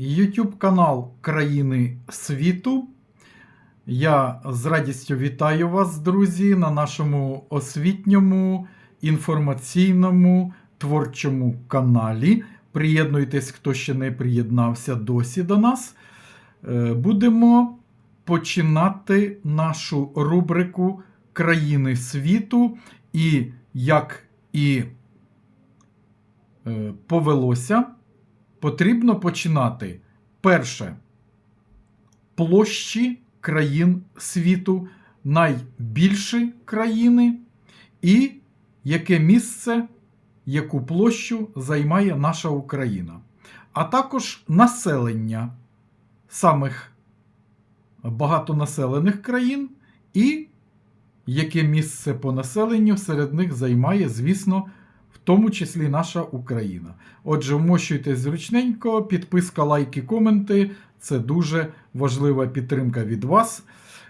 YouTube канал Країни світу. Я з радістю вітаю вас, друзі, на нашому освітньому, інформаційному, творчому каналі. Приєднуйтесь, хто ще не приєднався досі до нас. Е, Будемо починати нашу рубрику Країни світу. І як і е, повелося, потрібно починати. Перше. Площі країн світу, найбільші країни, і яке місце, яку площу займає наша Україна, а також населення самих багатонаселених країн і яке місце по населенню серед них займає, звісно, в тому числі наша Україна. Отже, вмощуйтесь зручненько, підписка, лайки, коменти це дуже важлива підтримка від вас.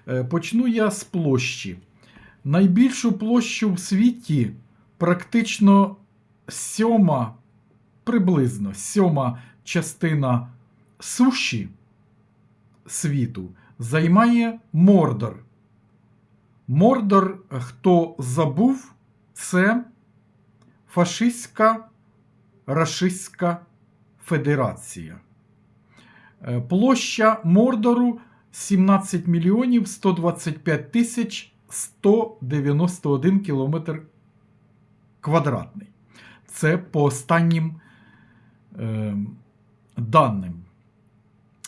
Е, Почну я з площі. Найбільшу площу в світі практично сьома, приблизно сьома частина суші світу займає Мордор. Мордор, хто забув, це фашистська рашистська федерація. Е, Площа Мордору 17 мільйонів 125 тисяч 191 кілометр квадратний. Це по останнім е, даним.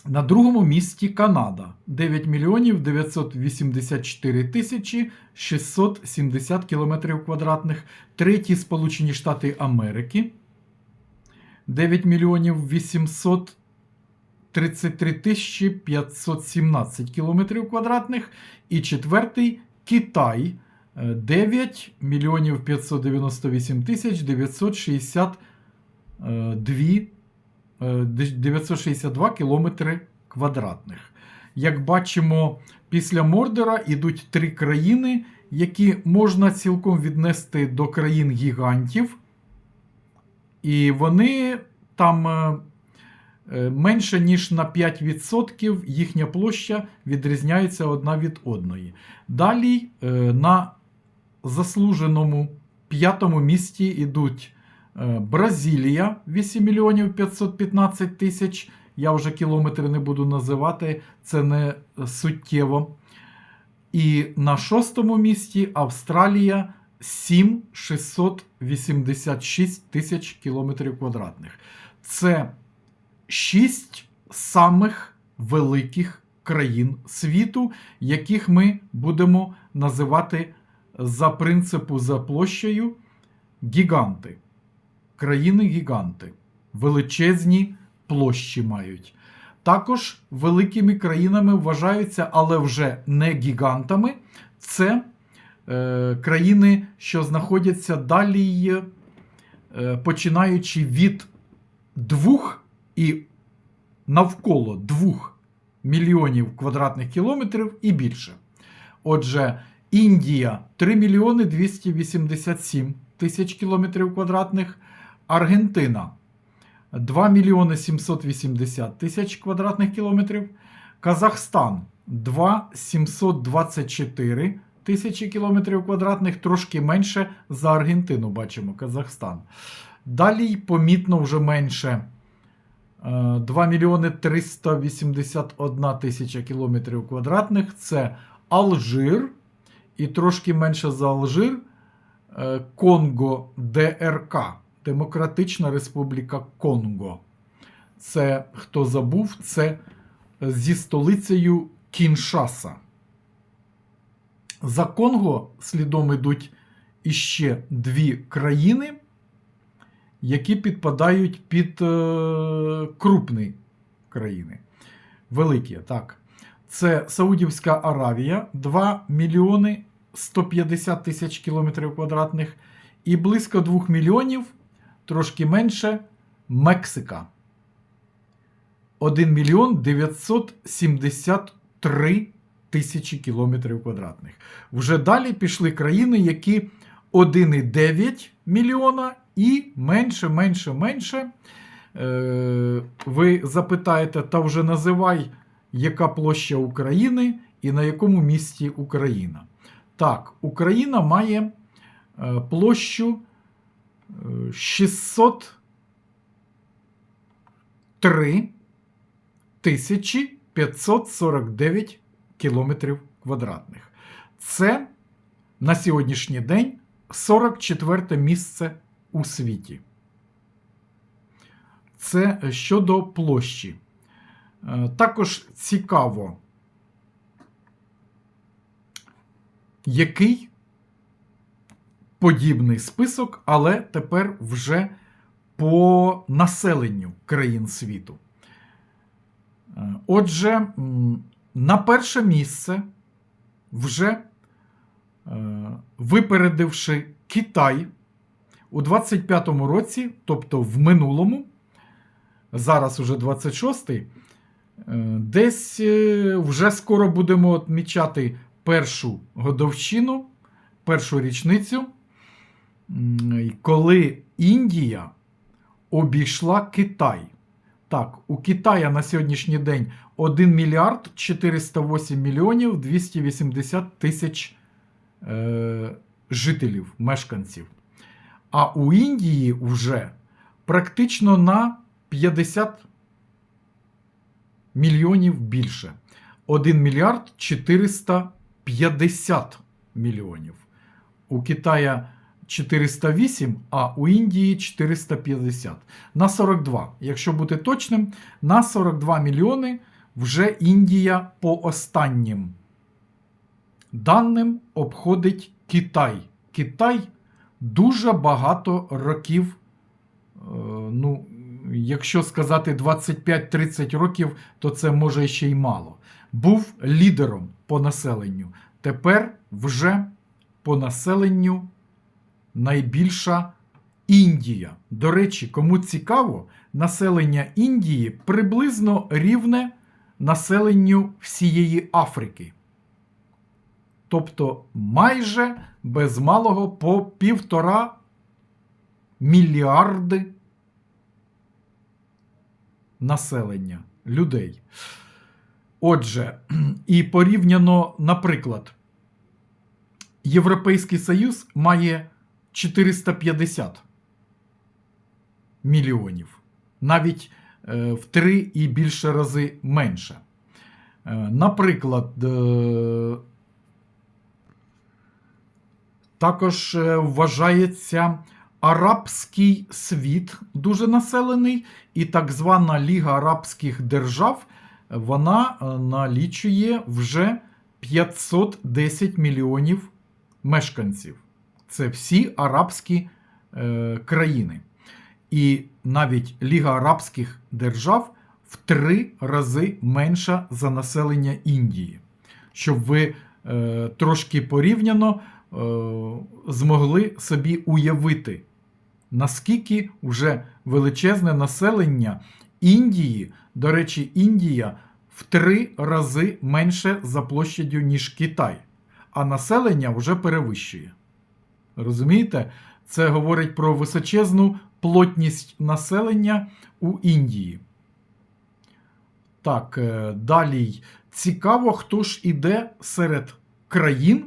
На другому місці Канада 9 мільйонів 984 тисячі 670 кілометрів квадратних. Третій Сполучені Штати Америки 9 мільйонів 833 тисячі 517 кілометрів квадратних. І четвертий Китай е, 9 мільйонів 598 тисяч 962 е, 962 кілометри квадратних. Як бачимо, після Мордора йдуть три країни, які можна цілком віднести до країн гігантів. І вони там е, е, менше, ніж на 5% їхня площа відрізняється одна від одної. Далі е, на заслуженому п'ятому місці йдуть Бразилія 8 мільйонів 515 тисяч. Я вже кілометри не буду називати, це не суттєво. І на шостому місці Австралія 7 686 тисяч кілометрів квадратних. Це шість самих великих країн світу, яких ми будемо називати за принципу за площею гіганти. Країни-гіганти. Величезні площі мають. Також великими країнами вважаються, але вже не гігантами. Це е, країни, що знаходяться далі, е, починаючи від двох і навколо двох мільйонів квадратних кілометрів і більше. Отже, Індія 3 мільйони 287 тисяч кілометрів квадратних, Аргентина 2 мільйони 780 тисяч квадратних кілометрів, Казахстан 2 724 тисячі кілометрів квадратних, трошки менше за Аргентину бачимо Казахстан. Далі помітно вже менше. е, 2 мільйони 381 тисяча кілометрів квадратних. Це Алжир. І трошки менше за Алжир. е, Конго ДРК. Демократична Республіка Конго. Це, хто забув, це зі столицею Кіншаса. За Конго слідом ідуть іще дві країни, які підпадають під е, крупні країни. Великі, так. Це Саудівська Аравія 2 мільйони 150 тисяч кілометрів квадратних і близько 2 мільйонів, трошки менше, Мексика. 1 мільйон 973 тисячі кілометрів квадратних. Вже далі пішли країни, які 1,9 мільйона і менше, менше, менше. е, ви запитаєте, та вже називай, яка площа України і на якому місці Україна. Так, Україна має е, площу 603 тисячі 549 кілометрів квадратних. Це на сьогоднішній день 44 місце у світі. Це щодо площі. Е, Також цікаво, який подібний список, але тепер вже по населенню країн світу. Е, Отже, на перше місце вже е, випередивши Китай у 25-му році, тобто в минулому, зараз уже 26-й, е, десь вже скоро будемо відмічати першу годовщину, першу річницю, коли Індія обійшла Китай. Так, у Китая на сьогоднішній день 1 мільярд 408 мільйонів 280 тисяч е, жителів, мешканців. А у Індії вже практично на 50 мільйонів більше. 1 мільярд 450 мільйонів. У Китая 408, а у Індії 450. На 42. Якщо бути точним, на 42 мільйони вже Індія по останнім даним обходить Китай. Китай дуже багато років, е, ну, якщо сказати 25-30 років, то це може ще й мало. Був лідером по населенню. Тепер вже по населенню найбільша Індія. До речі, кому цікаво, населення Індії приблизно рівне населенню всієї Африки. Тобто майже без малого по півтора мільярди населення людей. Отже, і порівняно, наприклад, Європейський Союз має 450 мільйонів, навіть е, в три і більше рази менше. Е, наприклад, е, також вважається арабський світ дуже населений, і так звана Ліга Арабських Держав вона налічує вже 510 мільйонів мешканців. Це всі арабські е, країни. І навіть Ліга Арабських Держав в три рази менша за населення Індії. Щоб ви е, трошки порівняно е, змогли собі уявити, наскільки вже величезне населення Індії, до речі, Індія в три рази менше за площадю, ніж Китай, а населення вже перевищує. Розумієте? Це говорить про височезну плотність населення у Індії. Так, е, далі цікаво, хто ж іде серед країн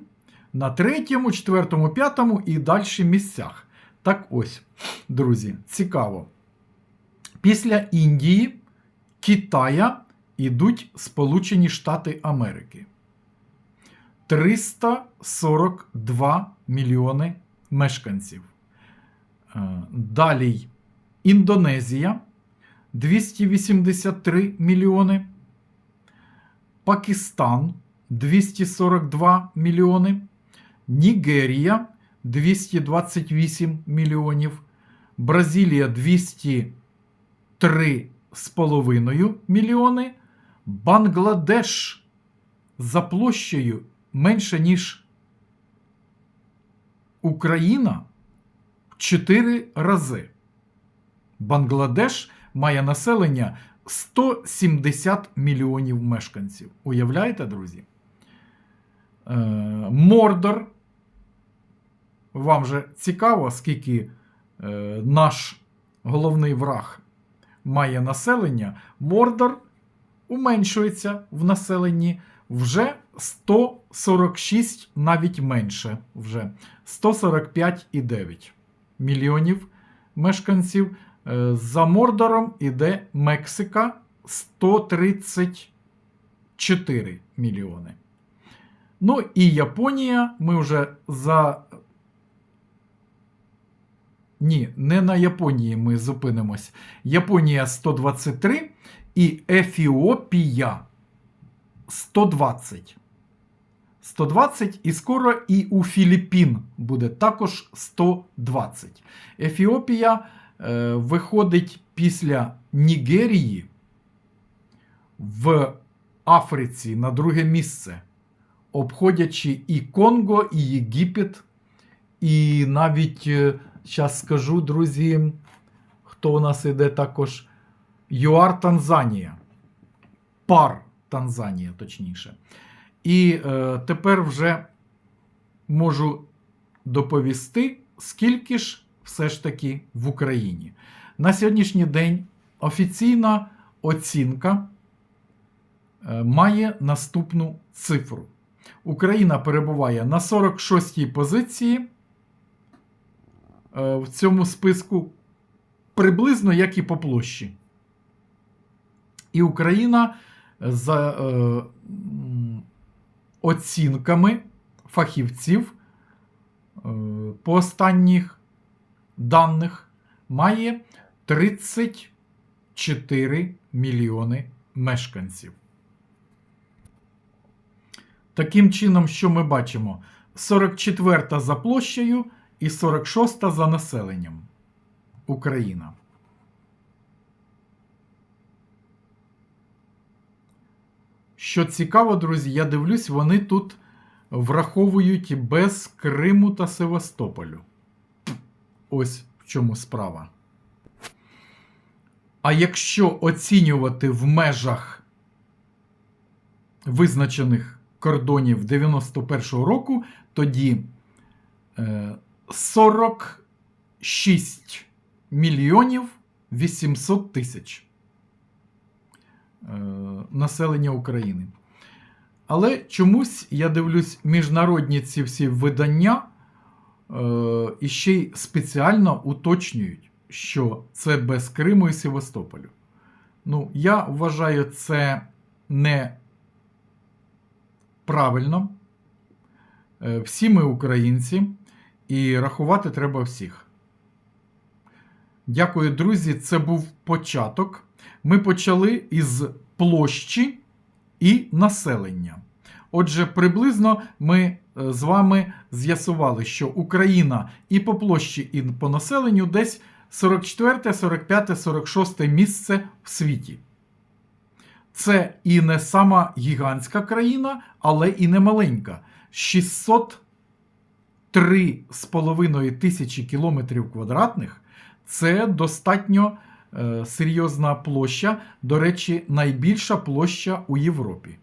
на третьому, четвертому, п'ятому і далі місцях. Так ось, друзі, цікаво. Після Індії, Китая ідуть Сполучені Штати Америки. 342 мільйони мешканців. Е, Далі Індонезія 283 мільйони. Пакистан 242 мільйони. Нігерія 228 мільйонів. Бразилія 203,5 мільйони. Бангладеш за площею менше, ніж Україна 4 рази. Бангладеш має населення 170 мільйонів мешканців. Уявляєте, друзі? Е, Мордор. Вам же цікаво, скільки е, наш головний враг має населення, Мордор уменшується в населенні вже 146, навіть менше, вже 145,9 мільйонів мешканців. Е, За Мордором іде Мексика 134 мільйони. Ну і Японія. Ми вже за. Ні, не на Японії ми зупинимось. Японія 123 і Ефіопія 120. 120 і скоро і у Філіппін буде також 120. Ефіопія е, виходить після Нігерії в Африці на друге місце, обходячи і Конго, і Єгипет, і навіть, зараз скажу, друзі, хто у нас іде також ЮАР Танзанія. Пар Танзанія, точніше. І е, тепер вже можу доповісти, скільки ж все ж таки в Україні. На сьогоднішній день офіційна оцінка е, має наступну цифру. Україна перебуває на 46-й позиції е, в цьому списку, приблизно як і по площі. І Україна за е, оцінками фахівців е, по останніх даних має 34 мільйони мешканців. Таким чином, що ми бачимо? 44 за площею і 46 за населенням Україна. Що цікаво, друзі, я дивлюсь, вони тут враховують без Криму та Севастополю. Ось в чому справа. А якщо оцінювати в межах визначених кордонів 91-го року, тоді е, 46 мільйонів 800 тисяч е, населення України. Але чомусь я дивлюсь міжнародні ці всі видання е, і ще й спеціально уточнюють, що це без Криму і Севастополю. Ну, я вважаю це не правильно. Е, Всі ми українці, і рахувати треба всіх. Дякую, друзі. Це був початок. Ми почали із площі і населення. Отже, приблизно ми е, з вами з'ясували, що Україна і по площі, і по населенню десь 44, 45, 46 місце в світі. Це і не сама гігантська країна, але і не маленька. 603,5 тисячі кілометрів квадратних це достатньо серйозна площа. До речі, найбільша площа у Європі.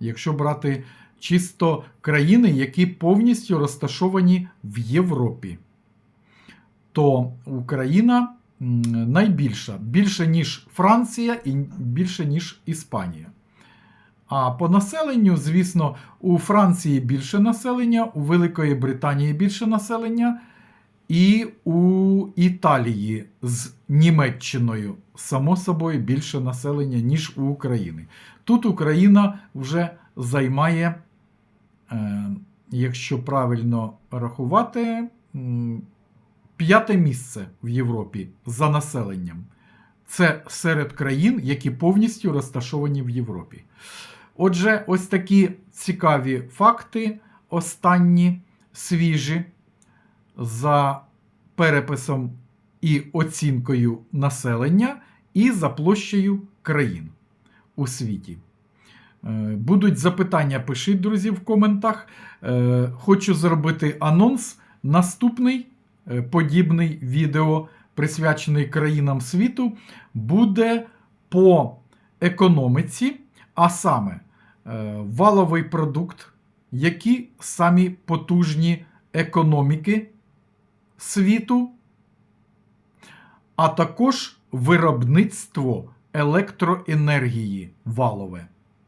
Якщо брати чисто країни, які повністю розташовані в Європі, то Україна найбільша, більше ніж Франція і більше ніж Іспанія. А по населенню, звісно, у Франції більше населення, у Великої Британії більше населення, і у Італії з Німеччиною, само собою, більше населення, ніж у України. Тут Україна вже займає, е, якщо правильно рахувати, п'яте місце в Європі за населенням. Це серед країн, які повністю розташовані в Європі. Отже, ось такі цікаві факти, останні свіжі, за переписом і оцінкою населення, і за площею країн у світі. Е, Будуть запитання, пишіть, друзі, в коментах. Е, Хочу зробити анонс. Наступний е, подібний відео, присвячений країнам світу, буде по економіці, а саме валовий продукт, які самі потужні економіки світу, а також виробництво електроенергії валове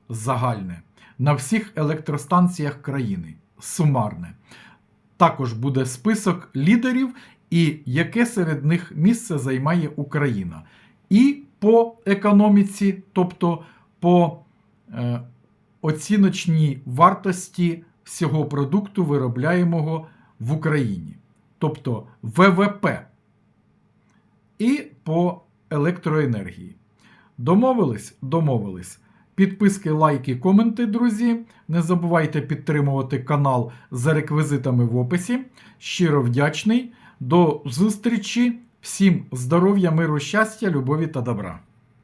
загальне на всіх електростанціях країни. Сумарне. Також буде список лідерів і яке серед них місце займає Україна. І по економіці, тобто по е, оціночній вартості всього продукту, виробляємого в Україні, тобто ВВП і по електроенергії. Домовились? Домовились. Підписки, лайки, коменти, друзі. Не забувайте підтримувати канал за реквізитами в описі. Щиро вдячний. До зустрічі. Всім здоров'я, миру, щастя, любові та добра.